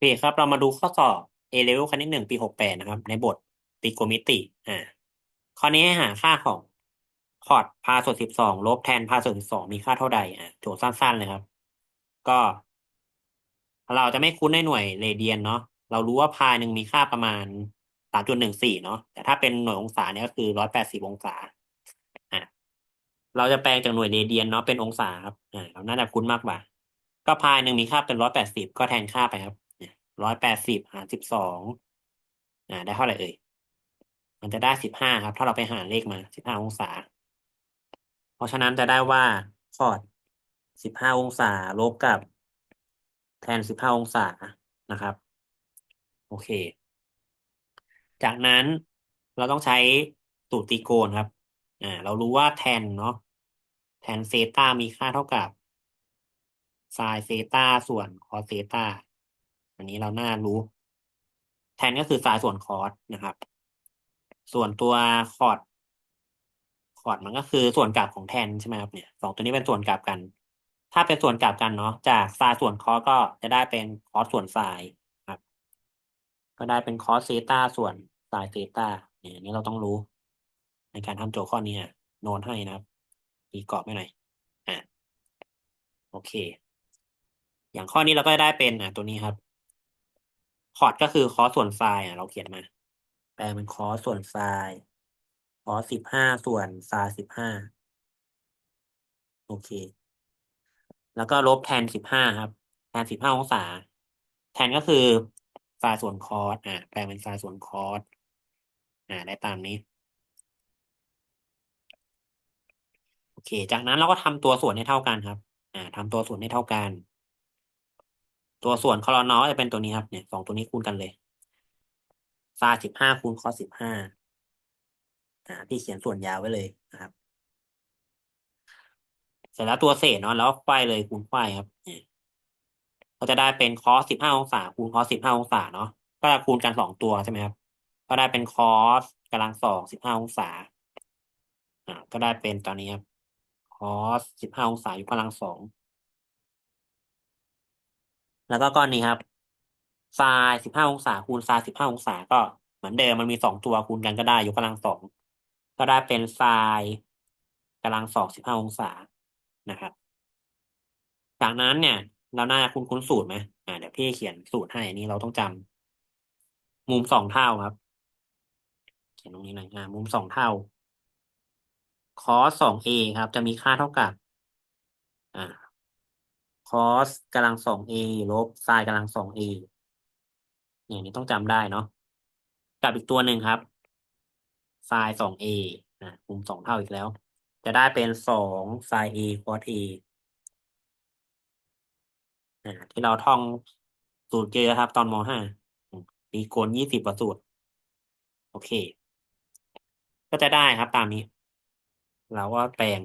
เคครับ เรามาดูข้อสอบ A level คณิตหนึ่งปีหกแปดนะครับ ในบทตรีโกณมิติอ่าข้อนี้ให้หาค่าของคอร์ดพาส่วนสิบสองลบแทนพาส่วนสิบสองมีค่าเท่าใดอ่าโจทย์สั้นๆเลยครับ ก็ เราจะไม่คุ้นในหน่วยเรเดียนเนาะเรารู้ว่าพายหนึ่งมีค่าประมาณสามจุดหนึ่งสี่เนาะแต่ถ้าเป็นหน่วยองศาเนี่ยก็คือร้อยแปดสิบองศาอ่าเราจะแปลงจากหน่วยเรเดียนเนาะเป็นองศาครับอ่าเราน่าจะคุ้นมากกว่า ก็พายหนึ่งมีค่าเป็นร้อยแปดสิบก็แทนค่าไปครับ ร้อยแปดสิบหารสิบสองอ่าได้เท่าไหร่เอ่ย มันจะได้สิบห้าครับ ถ้าเราไปหารเลขมาสิบห้าองศา เพราะฉะนั้นจะได้ว่าคอร์ดสิบห้าองศาลบกับ แทนสิบห้าองศานะครับ โอเค จากนั้นเราต้องใช้สูตรตรีโกณครับ อ่า เรารู้ว่าแทนเนาะ แทนเซตามีค่าเท่ากับไซน์เซตาส่วนคอสเซตา อันนี้เราน่ารู้ แทนก็คือไซน์ส่วนคอร์สนะครับ ส่วนตัวคอร์ดคอร์ดมันก็คือส่วนกลับของแทนใช่ไหมครับเนี่ยสองตัวนี้เป็นส่วนกลับกัน ถ้าเป็นส่วนกลับกันเนาะจากไซน์ส่วนคอร์สก็จะได้เป็นคอร์สส่วนไซน์ครับ ก็ได้เป็นคอร์สเซต้าส่วนไซน์เซต้าเนี่ยนี้เราต้องรู้ ในการทำโจทย์ข้อนี้โน้ตให้นะครับตีกรอบไม่หน่อยอ่าโอเค อย่างข้อนี้เราก็ได้เป็นอะตัวนี้ครับ คอร์ดก็คือคอสส่วนไซน์อะเราเขียนมาแปลเป็นคอสส่วนไซน์คอสสิบห้าส่วนไซน์สิบห้าโอเค แล้วก็ลบแทนสิบห้าครับแทนสิบห้าองศา แทนก็คือไซน์ส่วนคอสอะแปลเป็นไซน์ส่วนคอสอ่าได้ตามนี้โอเค จากนั้นเราก็ทำตัวส่วนให้เท่ากันครับ อ่าทำตัวส่วนให้เท่ากัน ตัวส่วนคอรนอจะเป็นตัวนี้ครับเนี่ยสองตัวนี้คูณกันเลยซาสิบห้าคูณคอสิบห้าอ่าพี่เขียนส่วนยาวไว้เลยนะครับ เสร็จแล้วตัวเศษเนาะแล้วไขว้เลยคูณไขว้ครับก็จะได้เป็นคอสสิบห้าองศาคูณคอสสิบห้าองศาเนาะก็จะคูณกันสองตัวใช่ไหมครับ ก็ได้เป็นคอสกำลังสองสิบห้าองศาอ่าก็ได้เป็นตอนนี้ครับคอสสิบห้าองศาอยู่กำลังสอง แล้วก็ก้อนนี้ครับไซน์สิบห้าองศาคูณไซน์สิบห้าองศาก็เหมือนเดิมมันมีสองตัวคูณกันก็ได้ยกกำลังสองก็ได้เป็นไซน์กำลังสองสิบห้าองศานะครับ จากนั้นเนี่ย เราน่าคุ้นคุ้นสูตรไหมอ่าเดี๋ยวพี่เขียนสูตรให้อันนี้เราต้องจำมุมสองเท่าครับ เขียนตรงนี้หน่อยอ่ามุมสองเท่าคอสสองเอครับ จะมีค่าเท่ากับ อ่า คอสกำลังสองเอลบไซน์กำลังสองเอเนี่ยนี่ต้องจำได้เนาะกับอีกตัวหนึ่งครับไซน์สองเอนะมุมสองเท่าอีกแล้ว จะได้เป็นสองไซน์เอคอสเอที่เราท่องสูตรเยอครับ ตอนมห้ามีโกณยี่สิบประสูตร โอเค ก็จะได้ครับตามนี้ เราก็แปลง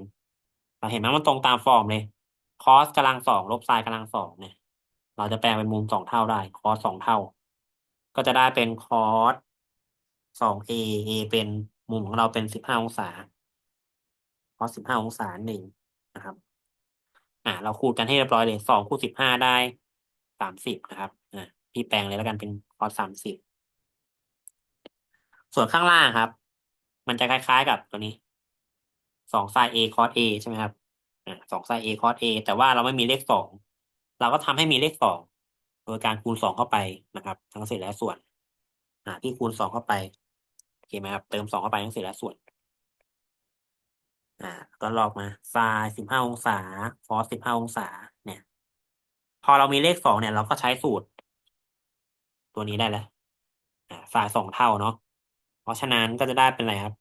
เราเห็นไหมมันตรงตามฟอร์มเลย คอสกำลังสองลบไซน์กำลังสองเนี่ย เราจะแปลงเป็นมุมสองเท่าได้ คอสสองเท่า ก็จะได้เป็นคอสสองเอเอเป็นมุมของเราเป็นสิบห้าองศา คอสสิบห้าองศาหนึ่งนะครับ อ่า เราคูณกันให้เรียบร้อยเลยสองคูณสิบห้าได้สามสิบนะครับอ่าพี่แปลงเลยแล้วกันเป็นคอสสามสิบส่วนข้างล่างครับ มันจะคล้ายๆกับตัวนี้สองไซน์ a คอส a ใช่ไหมครับ สองไซน์ a คอส a แต่ว่าเราไม่มีเลขสองเราก็ทำให้มีเลขสองโดยการคูณสองเข้าไปนะครับ ทั้งเศษและส่วนอ่าที่คูณสองเข้าไปโอเคไหมครับเติมสองเข้าไปทั้งเศษและส่วนอ่าก็ลอกมาไซน์สิบห้าองศาคอสสิบห้าองศา เนี่ย พอเรามีเลขสองเนี่ย เราก็ใช้สูตร ตัวนี้ได้แล้วอ่าไซน์สองเท่าเนาะเพราะฉะนั้นก็จะได้เป็นอะไรครับ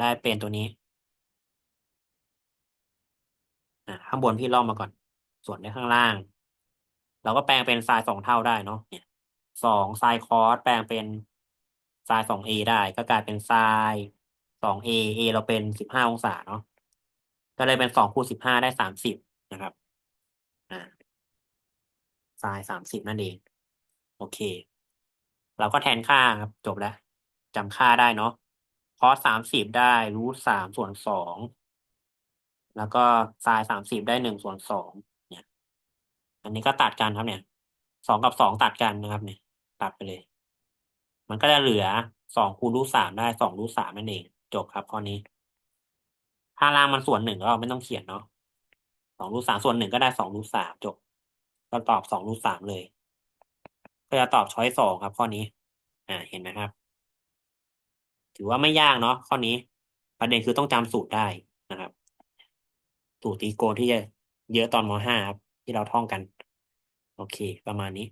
ได้เป็นตัวนี้ อ่า ข้างบนพี่ลอกมาก่อน ส่วนในข้างล่าง เราก็แปลงเป็นไซน์สองเท่าได้เนาะเนี่ยสองไซน์คอสแปลงเป็นไซน์สองเอได้ ก็กลายเป็นไซน์สองเอเอเราเป็นสิบห้าองศาเนาะก็เลยเป็นสองคูณสิบห้าได้สามสิบนะครับอ่าไซน์สามสิบนั่นเอง โอเค เราก็แทนค่าครับจบแล้วจำค่าได้เนาะคอสสามสิบได้รูทสามส่วนสอง แล้วก็ไซน์สามสิบได้หนึ่งส่วนสองเนี่ย อันนี้ก็ตัดกันครับเนี่ยสองกับสองตัดกันนะครับ เนี่ย ตัดไปเลย มันก็จะเหลือสองคูณรูทสามได้สองรูทสามนั่นเอง จบครับข้อนี้ ถ้าล่างมันส่วนหนึ่งก็ไม่ต้องเขียนเนาะสองรูทสามส่วนหนึ่งก็ได้สองรูทสามจบ ก็ตอบสองรูทสามเลย ก็จะตอบช้อยสองครับ ข้อนี้ อ่า เห็นไหมครับ ถือว่าไม่ยากเนาะข้อนี้ ประเด็นคือต้องจำสูตรได้ ตรตรีโกณที่จะเยอะตอนมห้าครับที่เราท่องกัน โอเค ประมาณนี้